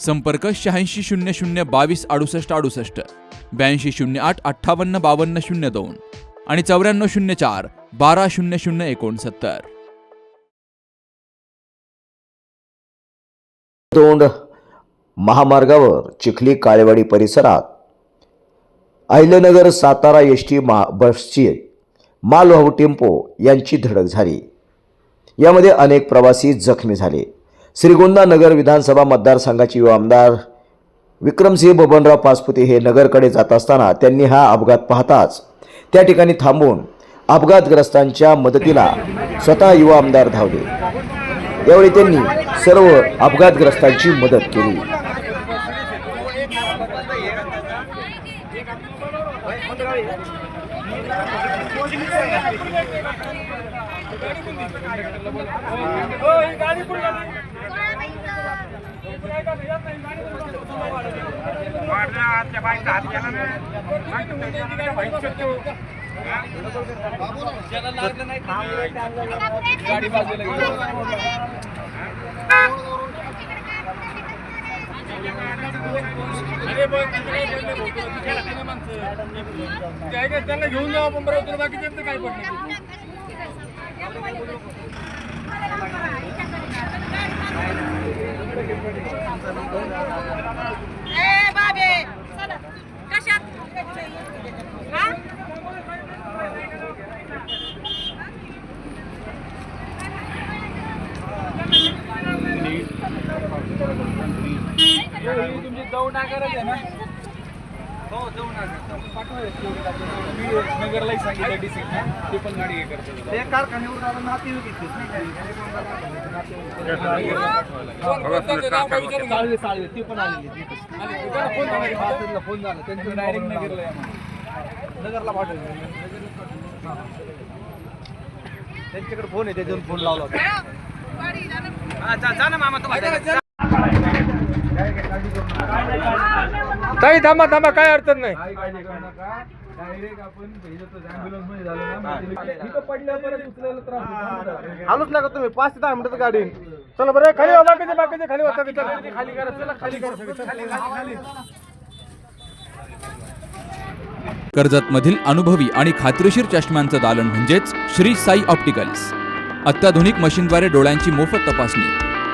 संपर्क शहाऐंशी शून्य शून्य बावीस अडुसष्ट अडुसष्ट ब्याऐंशी शून्य आठ अठ्ठावन्न बावन्न शून्य दोन आणि चौऱ्याण्णव शून्य चार बारा शून्य शून्य एकोणसत्तर. तोंड महामार्गावर चिखली काळेवाडी परिसरात अहिल्यानगर सातारा एस टी मा बसची मालवाहू टेम्पो यांची धडक झाली. यामध्ये अनेक प्रवासी जखमी झाले. श्रीगोंदा नगर विधानसभा मतदारसंघाचे युवा आमदार विक्रमसिंह बबनराव पासपुते हे नगरकडे जात असताना त्यांनी हा अपघात पाहताच त्या ठिकाणी थांबून अपघातग्रस्तांच्या मदतीला स्वतः युवा आमदार धावले. यावेळी त्यांनी सर्व अपघातग्रस्तांची मदत केली. त्यांना घेऊन जाऊ आपण बरोबर बाकी त्यांचं काय पडलं ए बाबे चला कशात हा? तुमची जाऊ नाकारच आहे ना? हो नगरलाही सांगितलं डीसी ते पण गाडी हे करते. ते कारखान्यावर आलं नाती साळवे साळवे ती पण आलेली फोन झाला फोन झाला त्यांचं डायरेक्ट नगरला या म्हणून. नगरला पाठवलं. त्यांच्याकडे फोन आहे त्याच्यावर फोन लावला होता. ताई थांबा थांबा काय अडचण नाही. आलोच नका तुम्ही पाच ते दहा मिनिटात गाडी चला बरं खाली बाकीचे बाकीचे खाली होता खाली करा चला खाली करा कर्जतमधील अनुभवी आणि खात्रीशीर चष्म्यांचं दालन म्हणजेच श्री साई ऑप्टिकल्स. अत्याधुनिक मशीनद्वारे डोळ्यांची मोफत तपासणी.